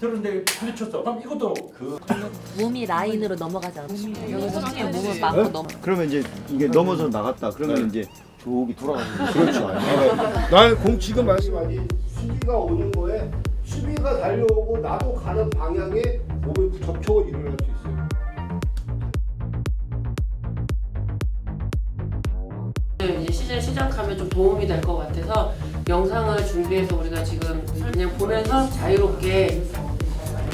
들었는데 부딪혔어. 그럼 이것도 그 몸이 라인으로 넘어가지 여기서 상에 몸을 막고 네? 넘어. 그러면 이제 이게 넘어서 나갔다. 그러면 이제 저기 돌아가는. 그렇죠. 난공 지금 말씀하니 수비가 오는 거에 수비가 달려오고 나도 가는 방향에 몸을 접촉을 일어날 수 있어요. 이제 시즌 시작하면 좀 도움이 될 것 같아서 영상을 준비해서 우리가 지금 그냥 보면서 자유롭게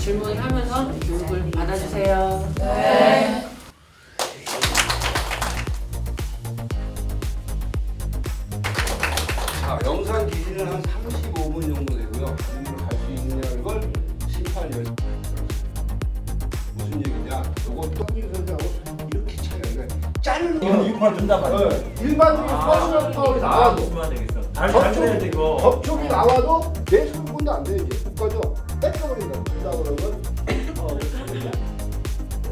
질문을 하면서 교육을 받아주세요. 자, 영상 기준은 한 35분 정도 되고요. 질문을 할수 있냐는 걸 심판 열 무슨 얘기냐? 요거 떡이 선수하고 이렇게 차이가. 짧은 이건 6만 준다 말이야. 네, 일반적인 퍼스널 파울이 나와도 주면 되겠어. 잘 잘해야 돼 이거. 접촉이 나와도 내 손분도 안 돼, 이제. 국가죠. 뺏겨버린다. 준다 그러면 어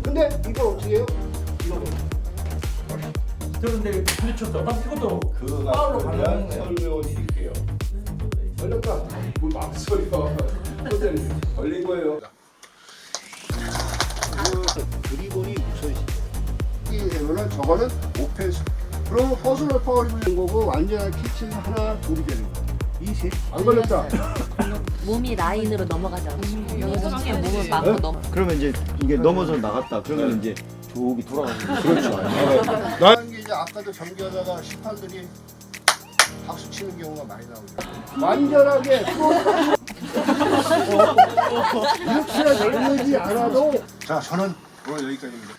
근데 이거 어떻게 해요? 이거 뭐? 그런데 부딪혔다. 그렇죠. 딱 이것도 파울로 가는 거예요. 설명 드릴게요. 걸렸다. 뭐막 소리야. 호텔 걸린 거예요. 드리블이 우선시. 이 되면은 저거는 오펜스. 그럼 허스널 파울이 되는 거고 완전한 키친 하나 둘이 되는 거예요. 20. 안 걸렸다. 몸이 라인으로 넘어가지 않고 음. 여기서 음. 몸을 음. 막고 네? 넘어. 그러면 이제 이게 넘어서 나갔다. 그러면 네. 이제 저기 돌아가는 그렇죠. 네. 난 이게 이제 아까도 경기하다가 심판들이 박수 치는 경우가 많이 나오죠. 완전하게 이렇게나 열리지 않아도 자 저는 오늘 여기까지입니다.